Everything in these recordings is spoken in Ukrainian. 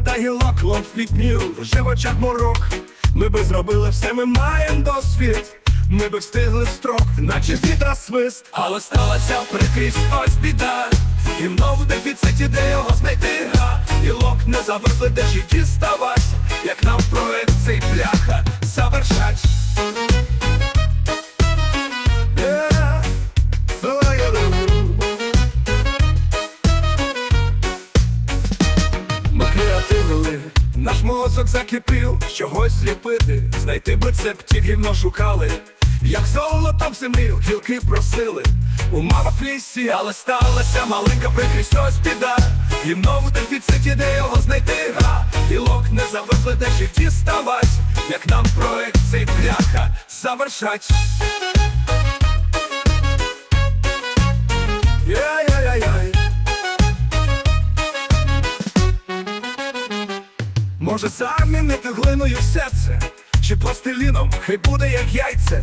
та гілок, лоб літнів, вже в очах морок. Ми би зробили все, ми маєм досвід. Ми би встигли строк, наче вітра свист, але сталася прикрість, ось біда. і в дефіциті, де його знайти га лок не завезли, де ж і як нам проект цей бляха наш мозок закипів, чогось ліпити, знайти б рецепт, гівно шукали, як золото в землі, гілки просили, у мама в лісі, але сталася маленька прикрість, ось біда, гівно в дефіциті, де його знайти, га, гілок не завезли, де ж їх діставать, як нам проект цей бляха завершать. Може замінити глиною все це, чи пластиліном, хай буде як яйце,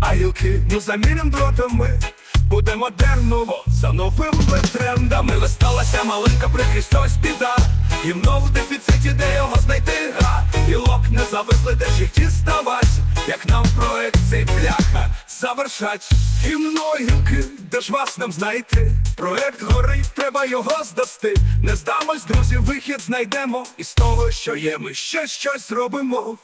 а гілки ну заміним дротами, буде модерново за новими трендами. Але сталася маленька прикрість, ось біда, гімно в дефіциті, де його знайти, га. Гілок не завезли, де ж їх діставать, як нам проект цей бляха завершать. Гімно гілки, де ж вас нам знайти? Проект горить, треба його здасти. Не здамось, друзі, вихід знайдемо. І з того, що є, ми ще щось зробимо.